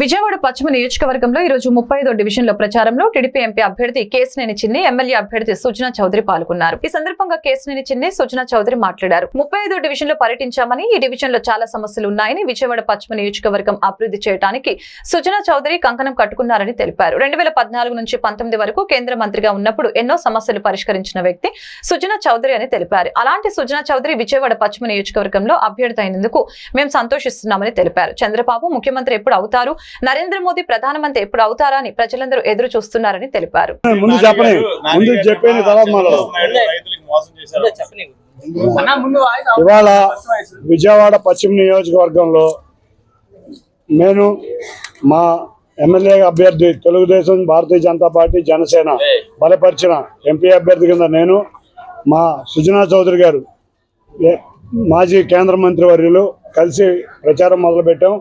విజయవాడ పశ్చిమ నియోజకవర్గంలో ఈ రోజు ముప్పై ఐదో డివిజన్లో ప్రచారంలో టీడీపీ ఎంపీ అభ్యర్థి కేసినేని చిన్ని ఎమ్మెల్యే అభ్యర్థి సుజనా చౌదరి పాల్గొన్నారు. ఈ సందర్భంగా కేసినేని చిన్ని సుజనా చౌదరి మాట్లాడారు. ముప్పై ఐదో డివిజన్లో పర్యటించామని ఈ డివిజన్లో చాలా సమస్యలు ఉన్నాయని విజయవాడ పశ్చిమ నియోజకవర్గం అభివృద్ధి చేయడానికి సుజనా చౌదరి కంకణం కట్టుకున్నారని తెలిపారు. రెండు వేల పద్నాలుగు నుంచి పంతొమ్మిది వరకు కేంద్ర మంత్రిగా ఉన్నప్పుడు ఎన్నో సమస్యలు పరిష్కరించిన వ్యక్తి సుజనా చౌదరి అని తెలిపారు. అలాంటి సుజనా చౌదరి విజయవాడ పశ్చిమ నియోజకవర్గంలో అభ్యర్థి అయినందుకు మేము సంతోషిస్తున్నామని తెలిపారు. చంద్రబాబు ముఖ్యమంత్రి ఎప్పుడు అవుతారు? నరేంద్ర మోదీ ప్రధానమంత్రి ఎప్పుడు అవుతారా అని ప్రజలందరూ ఎదురు చూస్తున్నారని తెలిపారు. ఇవాళ. విజయవాడ పశ్చిమ నియోజకవర్గంలో నేను మా ఎమ్మెల్యే అభ్యర్థి తెలుగుదేశం భారతీయ జనతా పార్టీ జనసేన బలపరిచిన ఎంపీ అభ్యర్థి కింద నేను మా సుజనా చౌదరి గారు మాజీ కేంద్ర మంత్రి వర్యులు కలిసి ప్రచారం మొదలుపెట్టాం.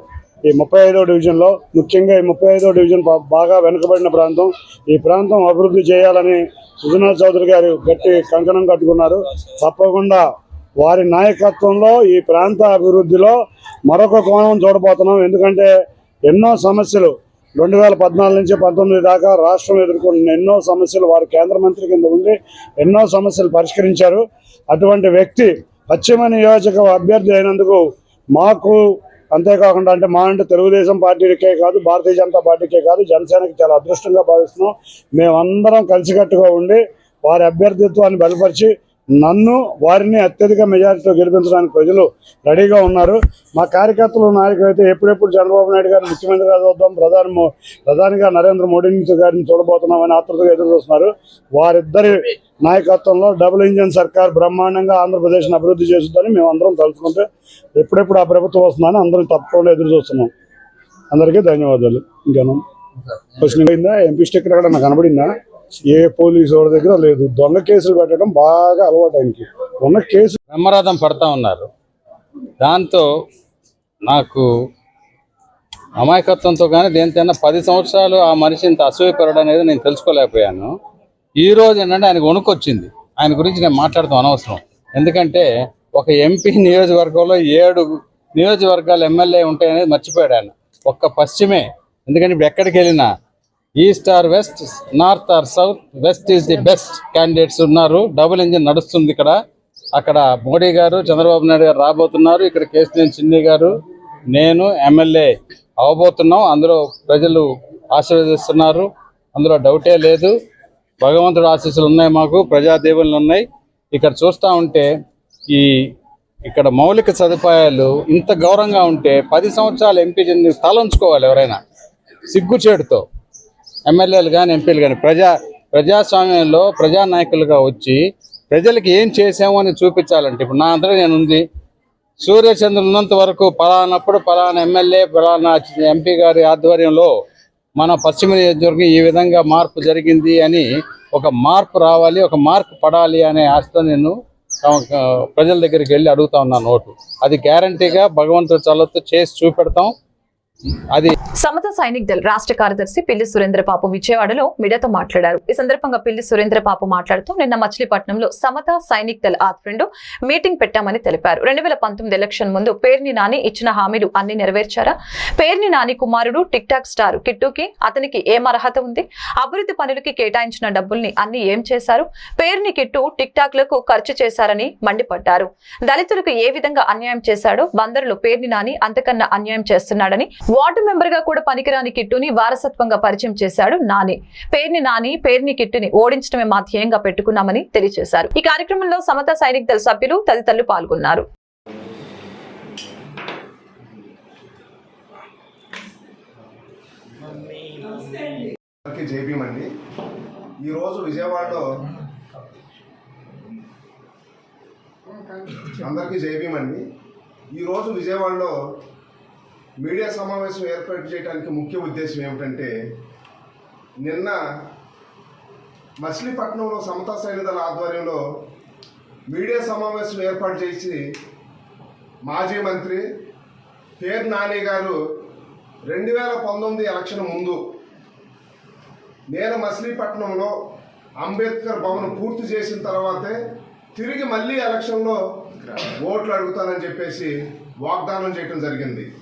ఈ ముప్పై ఐదో డివిజన్లో ముఖ్యంగా ఈ ముప్పై ఐదో డివిజన్ బాగా వెనుకబడిన ప్రాంతం. ఈ ప్రాంతం అభివృద్ధి చేయాలని సుజనా చౌదరి గారు గట్టి కంకణం కట్టుకున్నారు. తప్పకుండా వారి నాయకత్వంలో ఈ ప్రాంత అభివృద్ధిలో మరొక కోణం చూడబోతున్నాం. ఎందుకంటే ఎన్నో సమస్యలు రెండు వేల పద్నాలుగు నుంచి పంతొమ్మిది దాకా రాష్ట్రం ఎదుర్కొన్న ఎన్నో సమస్యలు వారు కేంద్ర మంత్రి కింద ఉండి ఎన్నో సమస్యలు పరిష్కరించారు. అటువంటి వ్యక్తి పశ్చిమ నియోజక అభ్యర్థి అయినందుకు మాకు అంతేకాకుండా అంటే మా అంటే తెలుగుదేశం పార్టీకే కాదు భారతీయ జనతా పార్టీకే కాదు జనసేనకి చాలా అదృష్టంగా భావిస్తున్నాం. మేమందరం కలిసికట్టుగా ఉండి వారి అభ్యర్థిత్వాన్ని బలపరిచి నన్ను వారిని అత్యధిక మెజారిటీతో గెలిపించడానికి ప్రజలు రెడీగా ఉన్నారు. మా కార్యకర్తలు నాయకులు అయితే ఎప్పుడెప్పుడు చంద్రబాబు నాయుడు గారిని ముఖ్యమంత్రిగా చూద్దాం ప్రధాని ప్రధానిగా నరేంద్ర మోడీ నుంచి గారిని చూడబోతున్నామని ఆతృతగా ఎదురు చూస్తున్నారు. వారిద్దరి నాయకత్వంలో డబుల్ ఇంజన్ సర్కార్ బ్రహ్మాండంగా ఆంధ్రప్రదేశ్ని అభివృద్ధి చేస్తుందని మేము అందరం తలుచుకుంటే ఎప్పుడెప్పుడు ఆ ప్రభుత్వం వస్తుందని అందరం తప్పకుండా ఎదురు చూస్తున్నాం. అందరికీ ధన్యవాదాలు. ఇంకేనా క్వశ్చన్ అయిందా ఎంపీ స్టిక్కర్ అక్కడ నాకు కనబడిందా? ఏ పోలీసు వాడి దగ్గర లేదు. దొంగ కేసులు పెట్టడం బాగా అలవాటు ఆయనకి. ఉన్న కేసు బ్రహ్మరథం పడతా ఉన్నారు. దాంతో నాకు అమాయకత్వంతో కానీ దేనికైనా పది సంవత్సరాలు ఆ మనిషి ఇంత అసూయపరడు అనేది నేను తెలుసుకోలేకపోయాను. ఈ రోజు ఏంటంటే ఆయనకు వణుకొచ్చింది. ఆయన గురించి నేను మాట్లాడతాం అనవసరం. ఎందుకంటే ఒక ఎంపీ నియోజకవర్గంలో ఏడు నియోజకవర్గాలు ఎమ్మెల్యే ఉంటాయనేది మర్చిపోయాడు ఆయన. ఒక్క పశ్చిమే. ఎందుకంటే ఇప్పుడు ఎక్కడికి వెళ్ళినా east or west north or south west is the best candidates ఉన్నారు. డబుల్ ఇంజిన్ నడుస్తుంది ఇక్కడ. అక్కడ మోడీ గారు చంద్రబాబు నాయుడు గారు రాబోతున్నారు. ఇక్కడ కేసీఆర్ చిన్ని గారు నేను ఎమ్మెల్యే అవబోతున్నాం. అందులో ప్రజలు ఆశీర్వదిస్తున్నారు. అందులో డౌటే లేదు. భగవంతుడు ఆశీస్సులు ఉన్నాయి మాకు ప్రజా ఉన్నాయి. ఇక్కడ చూస్తూ ఉంటే ఈ ఇక్కడ మౌలిక సదుపాయాలు ఇంత గౌరవంగా ఉంటే పది సంవత్సరాలు ఎంపీ తలంచుకోవాలి ఎవరైనా. సిగ్గుచేటుతో. ఎమ్మెల్యేలు కానీ ఎంపీలు కానీ ప్రజా ప్రజాస్వామ్యంలో ప్రజానాయకులుగా వచ్చి ప్రజలకి ఏం చేసాము అని చూపించాలంటే ఇప్పుడు నా అందరూ నేను ఉంది సూర్యచంద్రులు ఉన్నంత వరకు పలానప్పుడు పలానా ఎమ్మెల్యే పలానా ఎంపీ గారి ఆధ్వర్యంలో మన పశ్చిమ నియోజకవర్గం ఈ విధంగా మార్పు జరిగింది అని ఒక మార్పు రావాలి ఒక మార్పు పడాలి అనే ఆశతో నేను ప్రజల దగ్గరికి వెళ్ళి అడుగుతా ఉన్నాను ఓటు అది గ్యారంటీగా భగవంతుడు చల్లతో చేసి చూపెడతాం. అది సమత సైనిక్ దళ రాష్ట్ర కార్యదర్శి పిల్లి సురేంద్రబాబు విజయవాడలో మీడియాతో మాట్లాడారు. ఈ సందర్భంగా పిల్లి సురేంద్రబాబు మాట్లాడుతూ నిన్న మచిలీపట్నంలో సమత సైనిక్ దళ ఆధ్వర్యంలో మీటింగ్ పెట్టామని తెలిపారు. రెండు వేల పంతొమ్మిది ఎలక్షన్ ముందు పేర్ని నాని ఇచ్చిన హామీలు అన్ని నెరవేర్చారా? పేర్ని నాని కుమారుడు టిక్ టాక్ స్టార్ కిట్టుకి అతనికి ఏం అర్హత ఉంది? అభివృద్ధి పనులకి కేటాయించిన డబ్బుల్ని అన్ని ఏం చేశారు? పేరుని కిట్టు టిక్ టాక్లకు ఖర్చు చేశారని మండిపడ్డారు. దళితులకు ఏ విధంగా అన్యాయం చేశాడో బందరులో పేర్ని నాని అంతకన్నా అన్యాయం చేస్తున్నాడని వార్డు మెంబర్గా కూడా పనికిరాని కిట్టుని వారసత్వంగా పరిచయం చేశాడు నాని. పేర్ని నాని పేర్ని కిట్టుని ఓడించడమే మా ధ్యేయంగా పెట్టుకున్నామని తెలియజేశారు ఈ కార్యక్రమంలో సమత సైనిక దళ సభ్యులు తదితరులు పాల్గొన్నారు. అందరికీ ఈరోజు విజయవాడలో అందరికీ ఈరోజు విజయవాడలో మీడియా సమావేశం ఏర్పాటు చేయడానికి ముఖ్య ఉద్దేశం ఏమిటంటే నిన్న మచిలీపట్నంలో సమతా సైనికుల ఆధ్వర్యంలో మీడియా సమావేశం ఏర్పాటు చేసి మాజీ మంత్రి పేరు నాని గారు రెండు వేల పంతొమ్మిది ఎలక్షన్ ముందు నేను మచిలీపట్నంలో అంబేద్కర్ భవన్ పూర్తి చేసిన తర్వాతే తిరిగి మళ్ళీ ఎలక్షన్లో ఓట్లు అడుగుతానని చెప్పేసి వాగ్దానం చేయడం జరిగింది.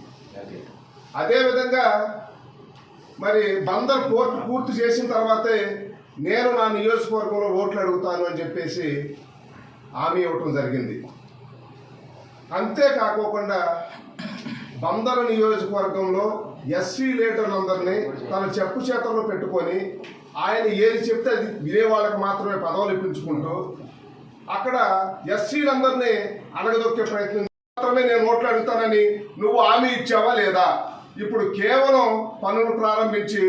అదేవిధంగా మరి బందర్ పోర్ట్ పూర్తి చేసిన తర్వాతే నేను నా నియోజకవర్గంలో ఓట్లు అడుగుతాను అని చెప్పేసి హామీ ఇవ్వటం జరిగింది. అంతేకాకోకుండా బందర్ నియోజకవర్గంలో ఎస్సీ లీడర్లందరినీ తన చెప్పు చేతల్లో పెట్టుకొని ఆయన ఏది చెప్తే అది వినే వాళ్ళకి మాత్రమే పదవులు ఇప్పించుకుంటూ అక్కడ ఎస్సీలందరినీ అడగదొక్కే ప్రయత్నం మాత్రమే నేను ఓట్లు అడుగుతానని నువ్వు హామీ ఇచ్చావా లేదా? ఇప్పుడు కేవలం పన్నులు ప్రారంభించి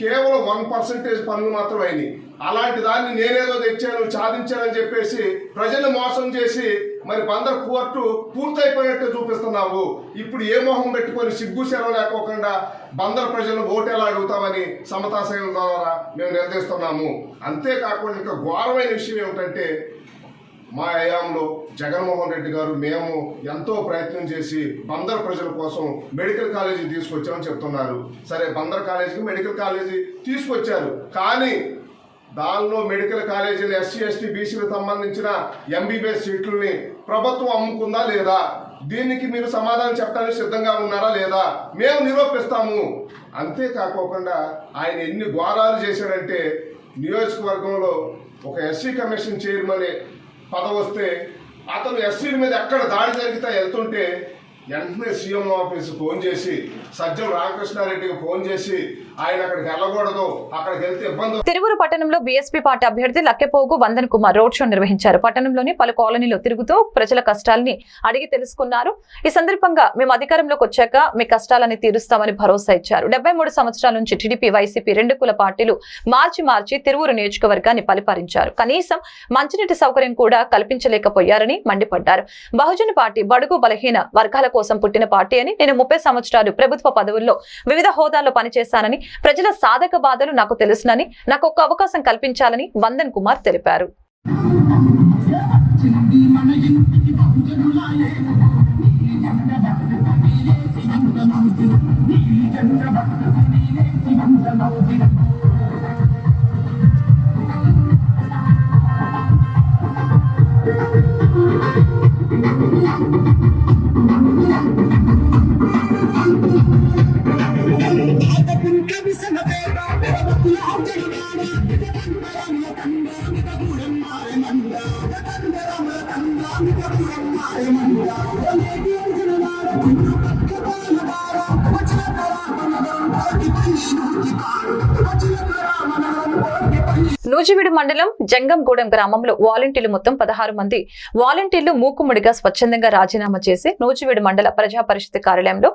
కేవలం వన్ పర్సెంటేజ్ పన్నులు మాత్రమే అయినాయి. అలాంటి దాన్ని నేనేదో తెచ్చాను సాధించానని చెప్పేసి ప్రజలు మోసం చేసి మరి బందర్ పోర్టు పూర్తయిపోయినట్టు చూపిస్తున్నావు. ఇప్పుడు ఏ మొహం పెట్టుకొని సిగ్గు సెలవు లేకోకుండా బందర్ ప్రజలను ఓటు ఎలా అడుగుతామని సమతా సంఘం ద్వారా మేము నిర్ణయిస్తున్నాము అంతేకాకుండా ఇంకా ఘోరమైన విషయం ఏమిటంటే మా హయాంలో జగన్మోహన్ రెడ్డి గారు మేము ఎంతో ప్రయత్నం చేసి బందర్ ప్రజల కోసం మెడికల్ కాలేజీ తీసుకొచ్చామని చెప్తున్నారు. సరే బందర్ కాలేజీకి మెడికల్ కాలేజీ తీసుకొచ్చారు. కానీ దానిలో మెడికల్ కాలేజీలు ఎస్సీ ఎస్టీ బీసీలకు సంబంధించిన ఎంబీబీఎస్ సీట్లని ప్రభుత్వం అమ్ముకుందా లేదా? దీనికి మీరు సమాధానం చెప్పడానికి సిద్ధంగా ఉన్నారా లేదా? మేము నిరూపిస్తాము. అంతేకాకోకుండా ఆయన ఎన్ని ఘోరాలు చేశాడంటే నియోజకవర్గంలో ఒక ఎస్సీ కమిషన్ చైర్మన్ పదవి వస్తే అతను ఎస్సీల మీద ఎక్కడ దాడి జరిగితే వెళ్తుంటే వెంటనే సీఎం ఆఫీస్ ఫోన్ చేసి సజ్జల రామకృష్ణారెడ్డికి ఫోన్ చేసి ఆయన అక్కడికి వెళ్ళకూడదు అక్కడికి వెళ్తే ఇబ్బంది తిరువురు పట్టణంలో బీఎస్పీ పార్టీ అభ్యర్థి లక్కెపోగు వందన్ కుమార్ రోడ్ షో నిర్వహించారు. పట్టణంలోని పలు కాలనీలో తిరుగుతూ ప్రజల కష్టాల్ని అడిగి తెలుసుకున్నారు. ఈ సందర్భంగా మేము అధికారంలోకి వచ్చాక మీ కష్టాలని తీరుస్తామని భరోసా ఇచ్చారు. డెబ్బై మూడు సంవత్సరాల నుంచి టీడీపీ వైసీపీ రెండు కుల పార్టీలు మార్చి మార్చి తిరువురు నియోజకవర్గాన్ని పరిపాలించారు. కనీసం మంచినీటి సౌకర్యం కూడా కల్పించలేకపోయారని మండిపడ్డారు. బహుజన పార్టీ బడుగు బలహీన వర్గాల కోసం పుట్టిన పార్టీ అని నేను ముప్పై సంవత్సరాలు ప్రభుత్వ పదవుల్లో వివిధ హోదాల్లో పనిచేశానని ప్రజల సాధక బాధలు నాకు తెలుసునని నాకు ఒక అవకాశం కల్పించాలని వందన్ కుమార్ తెలిపారు. నూజివీడు మండలం జంగంగూడెం గ్రామంలో వాలంటీర్లు మొత్తం పదహారు మంది. వాలంటీర్లు మూకుముడిగా స్వచ్ఛందంగా రాజీనామా చేసి నూజివీడు మండల ప్రజా పరిషత్ కార్యాలయంలో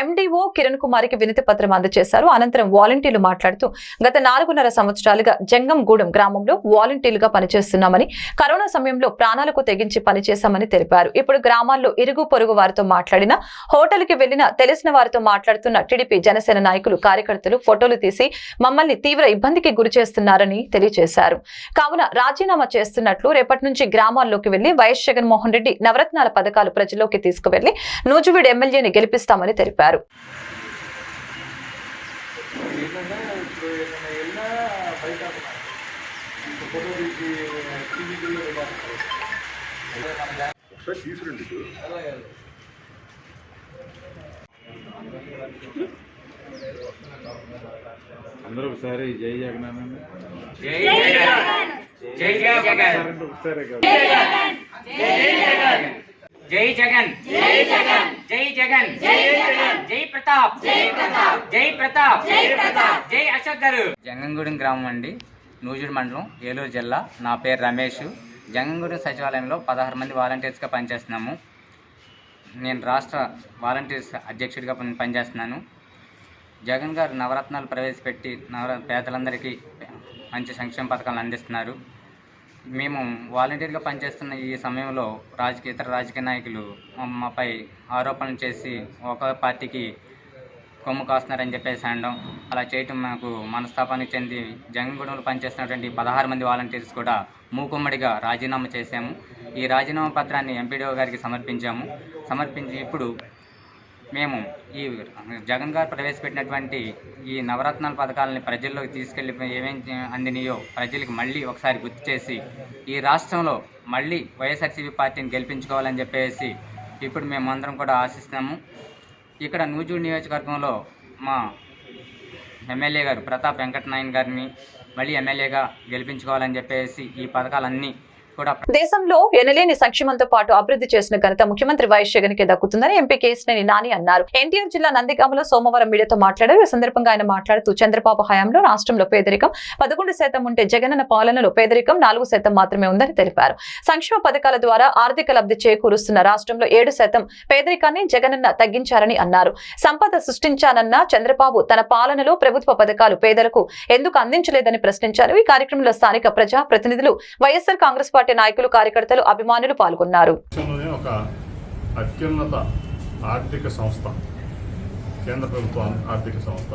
ఎండీఓ కిరణ్ కుమార్కి వినతి పత్రం అందజేశారు. అనంతరం వాలంటీర్లు మాట్లాడుతూ గత నాలుగున్నర సంవత్సరాలుగా జంగంగూడెం గ్రామంలో వాలంటీర్లుగా పనిచేస్తున్నామని కరోనా సమయంలో ప్రాణాలకు తెగించి పనిచేశామని తెలిపారు. ఇప్పుడు గ్రామాల్లో ఇరుగు పొరుగు వారితో మాట్లాడిన హోటల్కి వెళ్ళిన తెలిసిన వారితో మాట్లాడుతున్న టీడీపీ జనసేన నాయకులు కార్యకర్తలు ఫోటోలు తీసి మమ్మల్ని తీవ్ర ఇబ్బందికి గురి చేస్తున్నారని తెలియజేశారు. కావున రాజీనామా చేస్తున్నట్లు రేపటి నుంచి గ్రామాల్లోకి వెళ్ళి వైఎస్ జగన్మోహన్ రెడ్డి నవరత్నాల పథకాలు ప్రజల్లోకి తీసుకువెళ్ళి నూజివీడు ఎమ్మెల్యేని గెలిపిస్తామని తెలిపారు. అందరూ ఒకసారి జై జగన్ జై జగన్! జై జగన్. జై జగన్. జై జగన్. జై జగన్. జై జగన్. జై ప్రతాప్. జై ప్రతాప్. జై ప్రతాప్. జై ప్రతాప్. జై అశోక్ గారు. జంగంగూడెం గ్రామం అండి నూజివీడు మండలం ఏలూరు జిల్లా. నా పేరు రమేష్. జంగంగూడెం సచివాలయంలో పదహారు మంది వాలంటీర్స్గా పనిచేస్తున్నాము. నేను రాష్ట్ర వాలంటీర్స్ అధ్యక్షుడిగా పని పనిచేస్తున్నాను. జగన్ గారు నవరత్నాలు ప్రవేశపెట్టి నవర పేదలందరికీ మంచి సంక్షేమ పథకాలు అందిస్తున్నారు. మేము వాలంటీర్గా పనిచేస్తున్న ఈ సమయంలో రాజకీయ ఇతర రాజకీయ నాయకులు మాపై ఆరోపణలు చేసి ఒక పార్టీకి కొమ్ము కాస్తున్నారని చెప్పేసి అనడం అలా చేయటం మాకు మనస్తాపానికి చెంది జంగగూడెంలో పనిచేస్తున్నటువంటి పదహారు మంది వాలంటీర్స్ కూడా మూకుమ్మడిగా రాజీనామా చేశాము. ఈ రాజీనామా పత్రాన్ని ఎంపీడీఓ గారికి సమర్పించాము. సమర్పించి ఇప్పుడు మేము ఈ జగన్ గారు ప్రవేశపెట్టినటువంటి ఈ నవరత్నాల పథకాలని ప్రజల్లోకి తీసుకెళ్ళి ఏమేమి అందినాయో ప్రజలకు మళ్ళీ ఒకసారి గుర్తు చేసి ఈ రాష్ట్రంలో మళ్ళీ వైఎస్ఆర్సీపీ పార్టీని గెలిపించుకోవాలని చెప్పేసి ఇప్పుడు మేము అందరం కూడా ఆశిస్తున్నాము. ఇక్కడ నూజూడు నియోజకవర్గంలో మా ఎమ్మెల్యే గారు ప్రతాప్ వెంకటనాయన్ గారిని మళ్ళీ ఎమ్మెల్యేగా గెలిపించుకోవాలని చెప్పేసి ఈ పథకాలన్నీ దేశంలో ఎనలేని సంక్షేమంతో పాటు అభివృద్ధి చేసిన ఘనత ముఖ్యమంత్రి వైఎస్ జగన్కి దక్కుతుందని ఎంపీ కేసినేని నాని అన్నారు. ఎన్టీఆర్ జిల్లా నందిగామలో సోమవారం మీడియాతో మాట్లాడారు. ఈ సందర్భంగా ఆయన మాట్లాడుతూ చంద్రబాబు హయాంలో రాష్ట్రంలో పేదరికం పదకొండు శాతం ఉంటే జగనన్న పాలనలో పేదరికం నాలుగు శాతం మాత్రమే ఉందని తెలిపారు. సంక్షేమ పథకాల ద్వారా ఆర్థిక లబ్ధి చేకూరుస్తున్న రాష్ట్రంలో ఏడు శాతం పేదరికాన్ని జగనన్న తగ్గించారని అన్నారు. సంపద సృష్టించానన్న చంద్రబాబు తన పాలనలో ప్రభుత్వ పథకాలు పేదలకు ఎందుకు అందించలేదని ప్రశ్నించారు. ఈ కార్యక్రమంలో స్థానిక ప్రజా ప్రతినిధులు వైఎస్ఆర్ కాంగ్రెస్ పార్టీ నాయకులు కార్యకర్తలు అభిమానులు పాల్గొన్నారు. ఒక అత్యున్నత ఆర్థిక సంస్థ కేంద్ర ప్రభుత్వ ఆర్థిక సంస్థ.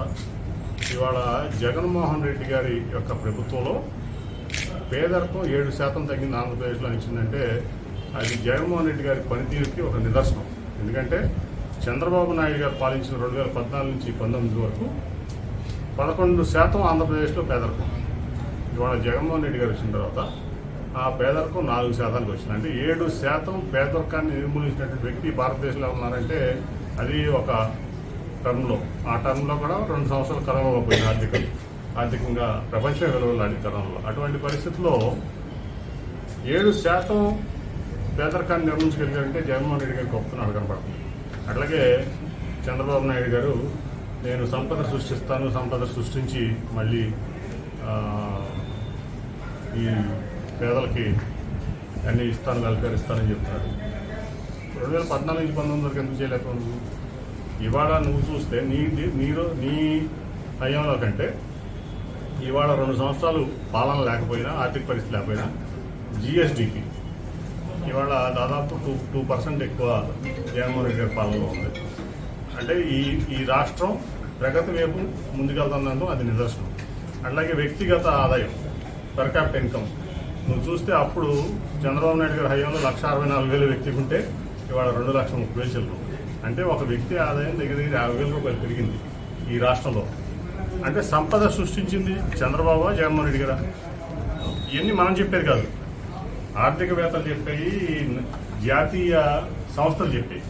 ఇవాళ జగన్మోహన్ రెడ్డి గారి యొక్క ప్రభుత్వంలో పేదరికం ఏడు శాతం తగ్గింది ఆంధ్రప్రదేశ్లో ఇచ్చిందంటే అది జగన్మోహన్ రెడ్డి గారి పనితీరుకి ఒక నిదర్శనం. ఎందుకంటే చంద్రబాబు నాయుడు గారు పాలించిన రెండు వేల పద్నాలుగు నుంచి పంతొమ్మిది వరకు పదకొండు శాతం ఆంధ్రప్రదేశ్లో పేదరికం. ఇవాళ జగన్మోహన్ రెడ్డి గారు వచ్చిన తర్వాత ఆ పేదరికం నాలుగు శాతానికి వచ్చింది అంటే ఏడు శాతం పేదరికాన్ని నిర్మూలించినటువంటి వ్యక్తి భారతదేశంలో ఉన్నారంటే అది ఒక టర్మ్లో. ఆ టర్మ్లో కూడా రెండు సంవత్సరాలు కరోనా పోయింది ఆర్థికం ఆర్థికంగా ప్రపంచ విలువలాడి కరోనాలో అటువంటి పరిస్థితుల్లో ఏడు శాతం పేదరికాన్ని నిర్మించగలిగారంటే జగన్మోహన్ రెడ్డి గారికి గొప్పతనం కనపడుతుంది. అట్లాగే చంద్రబాబు నాయుడు గారు నేను సంపద సృష్టిస్తాను సంపద సృష్టించి మళ్ళీ ఈ పేదలకి అన్ని ఇస్తాను వెల్ఫేర్ ఇస్తానని చెప్తున్నాడు. రెండు వేల పద్నాలుగు నుంచి పంతొమ్మిది వరకు ఎందుకు చేయలేకపోయింది ఇవాళ నువ్వు చూస్తే నీ నీరు నీ హయాంలో కంటే ఇవాళ రెండు సంవత్సరాలు పాలన లేకపోయినా ఆర్థిక పరిస్థితి లేకపోయినా జిఎస్డిపి ఇవాళ దాదాపు టూ టూ పర్సెంట్ ఎక్కువ జగన్మోహన్ రెడ్డి గారి పాలనలో ఉంది. అంటే ఈ ఈ రాష్ట్రం ప్రగతి వైపు ముందుకెళ్తుందంటూ అది నిదర్శనం. అట్లాగే వ్యక్తిగత ఆదాయం పర్ క్యాపిటల్ ఇన్కమ్ నువ్వు చూస్తే అప్పుడు చంద్రబాబు నాయుడు గారి హయాంలో లక్ష అరవై నాలుగు వేల వ్యక్తికి ఉంటే ఇవాళ రెండు లక్షల ముప్పై వేలు చెల్లు. అంటే ఒక వ్యక్తి ఆదాయం దగ్గర దగ్గర యాభై వేల రూపాయలు పెరిగింది ఈ రాష్ట్రంలో. అంటే సంపద సృష్టించింది చంద్రబాబు జగన్మోహన్ రెడ్డి గారా? ఇవన్నీ మనం చెప్పేది కాదు. ఆర్థికవేత్తలు చెప్పాయి జాతీయ సంస్థలు చెప్పాయి.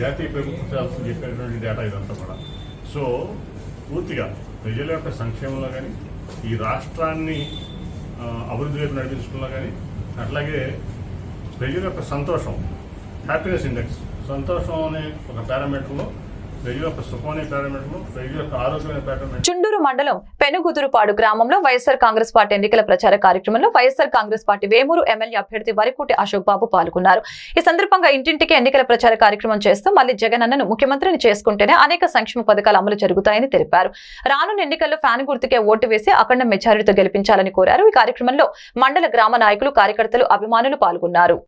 జాతీయ ప్రభుత్వ సంస్థలు చెప్పేటువంటి డేటా ఇదంతా కూడా. సో పూర్తిగా ప్రజల యొక్క సంక్షేమంలో కానీ ఈ రాష్ట్రాన్ని అభివృద్ధి వైపు నడిపించుకున్నా కానీ అట్లాగే ప్రజల యొక్క సంతోషం హ్యాపీనెస్ ఇండెక్స్. సంతోషం అనే ఒక పారామీటర్లో చుండూరు మండలం పెనుగుదురుపాడు గ్రామంలో వైఎస్ఆర్ కాంగ్రెస్ పార్టీ ఎన్నికల ప్రచార కార్యక్రమంలో YSR Congress party Vemuru MLA అభ్యర్థి వరికోటి అశోక్ బాబు పాల్గొన్నారు. ఈ సందర్భంగా ఇంటింటికి ఎన్నికల ప్రచార కార్యక్రమం చేస్తూ మళ్ళీ జగన్ అన్నను ముఖ్యమంత్రిని చేసుకుంటేనే అనేక సంక్షేమ పథకాలు అమలు జరుగుతాయని తెలిపారు. రానున్న ఎన్నికల్లో ఫ్యాన్ గుర్తుకే ఓటు వేసి అఖండ మెజారిటీతో గెలిపించాలని కోరారు. ఈ కార్యక్రమంలో మండల గ్రామ నాయకులు కార్యకర్తలు అభిమానులు పాల్గొన్నారు.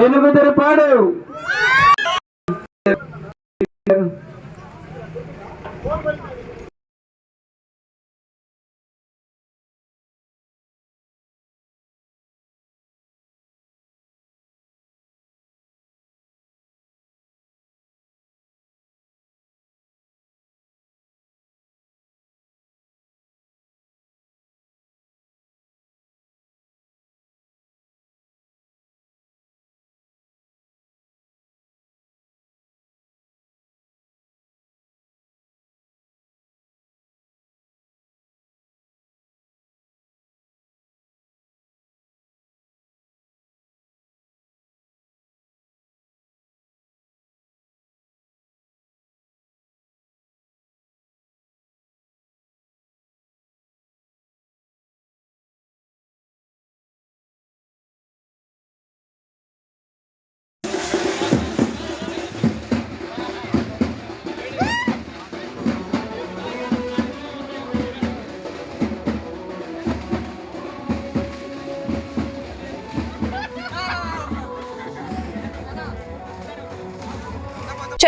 పెనుగుదిరిపాడు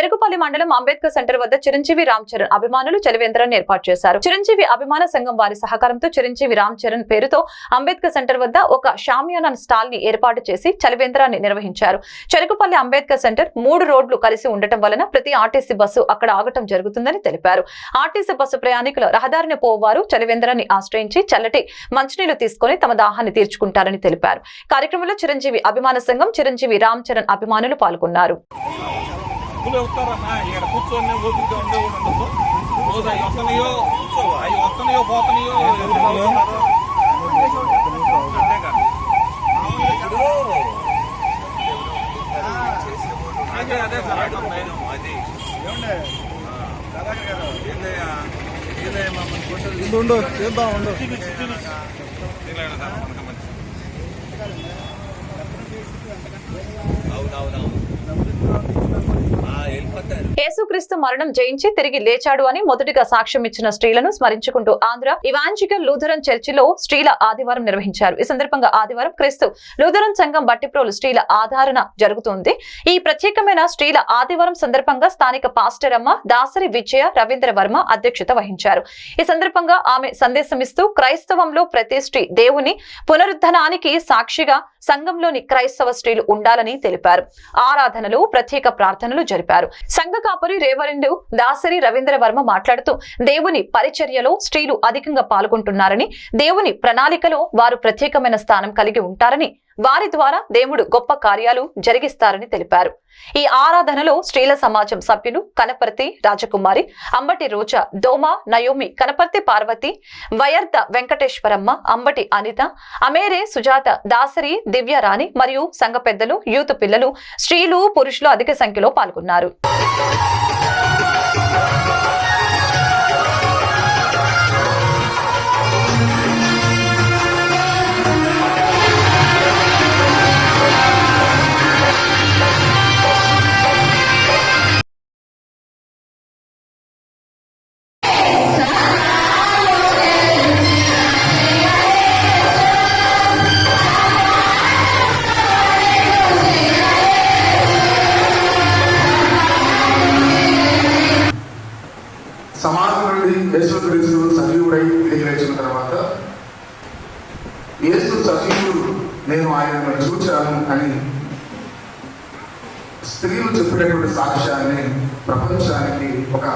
చెరుకుపల్లి మండలం అంబేద్కర్ సెంటర్ వద్ద చిరంజీవి రామ్ చరణ్ అభిమానులు చలివేంద్రాన్ని ఏర్పాటు చేశారు. చిరంజీవి అభిమాన సంఘం వారి సహకారంతో చిరంజీవి రామ్ చరణ్ పేరుతో అంబేద్కర్ సెంటర్ వద్ద ఒక షామియానా స్టాల్ని ఏర్పాటు చేసి చలివేంద్రాన్ని నిర్వహించారు. చెరుకుపల్లి అంబేద్కర్ సెంటర్ మూడు రోడ్లు కలిసి ఉండటం వలన ప్రతి ఆర్టీసీ బస్సు అక్కడ ఆగటం జరుగుతుందని తెలిపారు. ఆర్టీసీ బస్సు ప్రయాణికులు రహదారిని పోవారు. చలివేంద్రాన్ని ఆశ్రయించి చల్లటి మంచినీళ్ళు తీసుకుని తమ దాహాన్ని తీర్చుకుంటారని తెలిపారు. కార్యక్రమంలో చిరంజీవి అభిమాన సంఘం చిరంజీవి రామ్ చరణ్ అభిమానులు పాల్గొన్నారు. నువ్వే వస్తారమ్మా ఇక్కడ కూర్చొని ఓపిక ఉండే ఉండదు రోజు అవి వస్తున్నాయో? అవి వస్తున్నాయో పోతున్నాయో? అదే అదే సార్ అది ఉండు చేద్దాం ఉండు యేసుక్రీస్తు మరణం జయించి తిరిగి లేచాడు అని మొదటిగా సాక్ష్యం ఇచ్చిన స్త్రీలను స్మరించుకుంటూ ఆంధ్ర ఇవాంజికల్ లూథరన్ చర్చిలో స్త్రీల ఆదివారం నిర్వహించారు. ఈ సందర్భంగా ఆదివారం క్రీస్తు లూథరన్ సంఘం బట్టిప్రోలు స్త్రీల ఆధారణ జరుగుతుంది. ఈ ప్రత్యేకమైన స్త్రీల ఆదివారం సందర్భంగా స్థానిక పాస్టర్ అమ్మ దాసరి విజయ రవీంద్ర వర్మ అధ్యక్షత వహించారు. ఈ సందర్భంగా ఆమె సందేశం ఇస్తూ క్రైస్తవంలో ప్రతి స్త్రీ దేవుని పునరుద్ధనానికి సాక్షిగా సంఘంలోని క్రైస్తవ స్త్రీలు ఉండాలని తెలిపారు. ఆరాధనలు ప్రత్యేక ప్రార్థనలు జరిపారు. సంఘ కాపరి రేవరెండు దాసరి రవీంద్ర వర్మ మాట్లాడుతూ దేవుని పరిచర్యలో స్త్రీలు అధికంగా పాల్గొంటున్నారని దేవుని ప్రణాళికలో వారు ప్రత్యేకమైన స్థానం కలిగి ఉంటారని వారి ద్వారా దేవుడు గొప్ప కార్యాలు జరిగిస్తారని తెలిపారు. ఈ ఆరాధనలో స్త్రీల సమాజం సభ్యులు కనపర్తి రాజకుమారి అంబటి రోజా దోమ నయోమి కనపర్తి పార్వతి వయర్త వెంకటేశ్వరమ్మ అంబటి అనిత అమేరే సుజాత దాసరి దివ్యరాణి మరియు సంఘ పెద్దలు యూత్ పిల్లలు స్త్రీలు పురుషులు అధిక సంఖ్యలో పాల్గొన్నారు. ప్రపంచానికి ఒక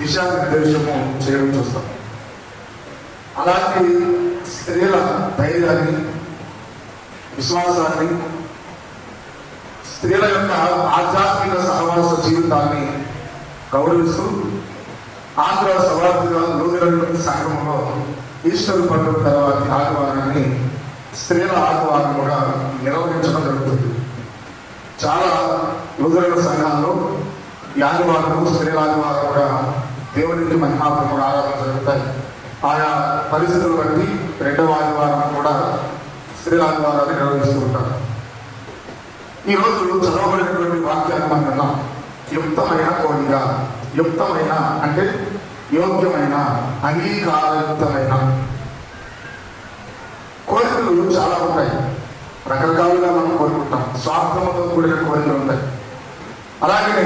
దిశానిర్దేశము చేయడం చూస్తాం. అలాంటి స్త్రీల ధైర్యాన్ని విశ్వాసాన్ని స్త్రీల యొక్క ఆధ్యాత్మిక సహవాస జీవితాన్ని గౌరవిస్తూ ఆంధ్ర సభాధిగా లూథరన్ సంఘంలో ఈస్టర్ పండుగ తర్వాత ఆదివారాన్ని స్త్రీల ఆదివారముగా నిర్వహించడం జరుగుతుంది. చాలా లూథరన్ సంఘాల్లో ఈ ఆదివారము కూడా ఆదివారముగా దేవునికి కూడా ఆరాధన జరుగుతాయి. ఆయా పరిస్థితులు బట్టి రెండవ ఆదివారం కూడా స్త్రీల నిర్వహిస్తూ ఉంటారు. ఈ చదవబడినటువంటి వాక్యాన్ని మనం విన్నాం. యుక్తమైన కోరిక యుక్తమైన అంటే యోగ్యమైన అంగీకారయుక్తమైన. కోరికలు చాలా ఉంటాయి. రకరకాలుగా మనం కోరుకుంటాం. స్వార్థంతో కూడిన కోరికలు ఉంటాయి. అలాగే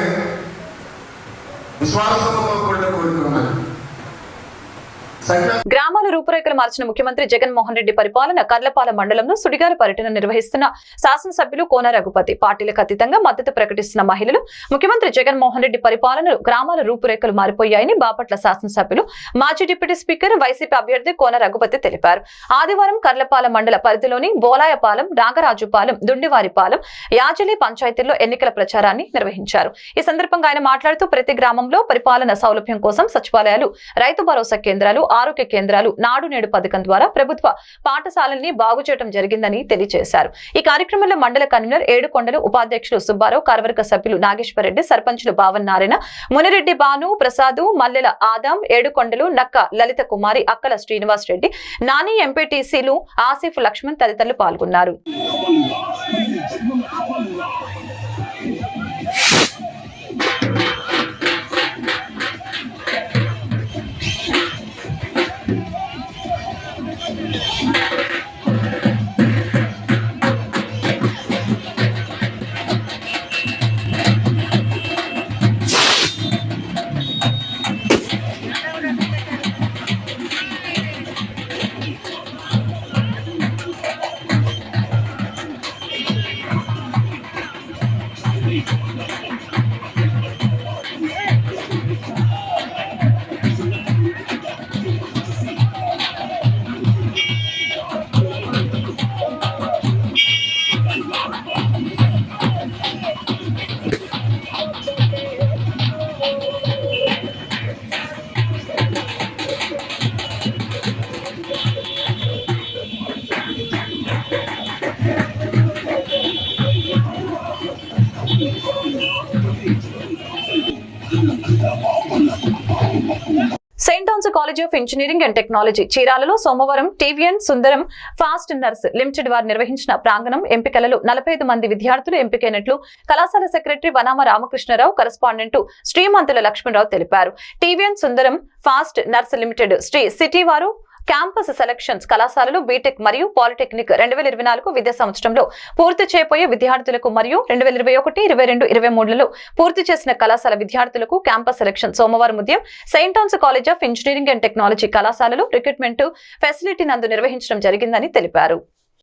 విశ్వాసంతో కూడిన కోరికలు ఉన్నాయి సంఖ్య గ్రామాల రూపురేఖలు మార్చిన ముఖ్యమంత్రి జగన్మోహన్ రెడ్డి పరిపాలన కర్లపాల మండలంలో సుడిగాలి పర్యటన నిర్వహిస్తున్న శాసనసభ్యులు కోన రఘుపతి. పార్టీలకు అతీతంగా మద్దతు ప్రకటిస్తున్న మహిళలు ముఖ్యమంత్రి జగన్మోహన్ రెడ్డి పరిపాలనలో గ్రామాల రూపురేఖలు మారిపోయాయని బాపట్ల శాసనసభ్యులు మాజీ డిప్యూటీ స్పీకర్ వైసీపీ అభ్యర్థి కోన రఘుపతి తెలిపారు. ఆదివారం కర్లపాల మండల పరిధిలోని బోలాయపాలెం నాగరాజుపాలెం దుండివారిపాలెం యాజలి పంచాయతీల్లో ఎన్నికల ప్రచారాన్ని నిర్వహించారు. ఈ సందర్భంగా ఆయన మాట్లాడుతూ ప్రతి గ్రామంలో పరిపాలన సౌలభ్యం కోసం సచివాలయాలు రైతు భరోసా కేంద్రాలు ఆరోగ్య కేంద్రాలు నాడు నేడు పథకం ద్వారా ప్రభుత్వ పాఠశాలల్ని బాగు చేయడం జరిగిందని తెలియజేశారు. ఈ కార్యక్రమంలో మండల కన్వీనర్ ఏడుకొండలు ఉపాధ్యక్షులు సుబ్బారావు కార్యవర్గ సభ్యులు నాగేశ్వరరెడ్డి సర్పంచులు భావన్ నారాయణ మునిరెడ్డి బాను ప్రసాదు మల్లెల ఆదాం ఏడుకొండలు నక్క లలిత కుమారి అక్కల శ్రీనివాస్ రెడ్డి నాని ఎంపీటీసీలు ఆసిఫ్ లక్ష్మణ్ తదితరులు పాల్గొన్నారు. Saint Thomas college of engineering and technology చీరాలలో సోమవారం TVN Sundaram fasteners limited వారు నిర్వహించిన ప్రాంగణం ఎంపికలలో నలభై ఐదు మంది విద్యార్థులు ఎంపికైనట్లు కళాశాల సెక్రటరీ వనామ రామకృష్ణరావు కరస్పాండెంట్ శ్రీమంతుల లక్ష్మణరావు తెలిపారు. TVS Sundaram fasteners limited Sri City వారు క్యాంపస్ సెలక్షన్స్ కళాశాలలు బీటెక్ మరియు పాలిటెక్నిక్ రెండు వేల ఇరవై నాలుగు విద్యా సంవత్సరంలో పూర్తి చేయబోయే విద్యార్థులకు మరియు రెండు వేల ఇరవై ఒకటి ఇరవై రెండు ఇరవై మూడులలో పూర్తి చేసిన కళాశాల విద్యార్థులకు క్యాంపస్ సెలక్షన్. సోమవారం ఉదయం Saint Anne's college of engineering and technology కళాశాలలో రిక్రూట్మెంట్ ఫెసిలిటీ నందు నిర్వహించడం జరిగిందని తెలిపారు.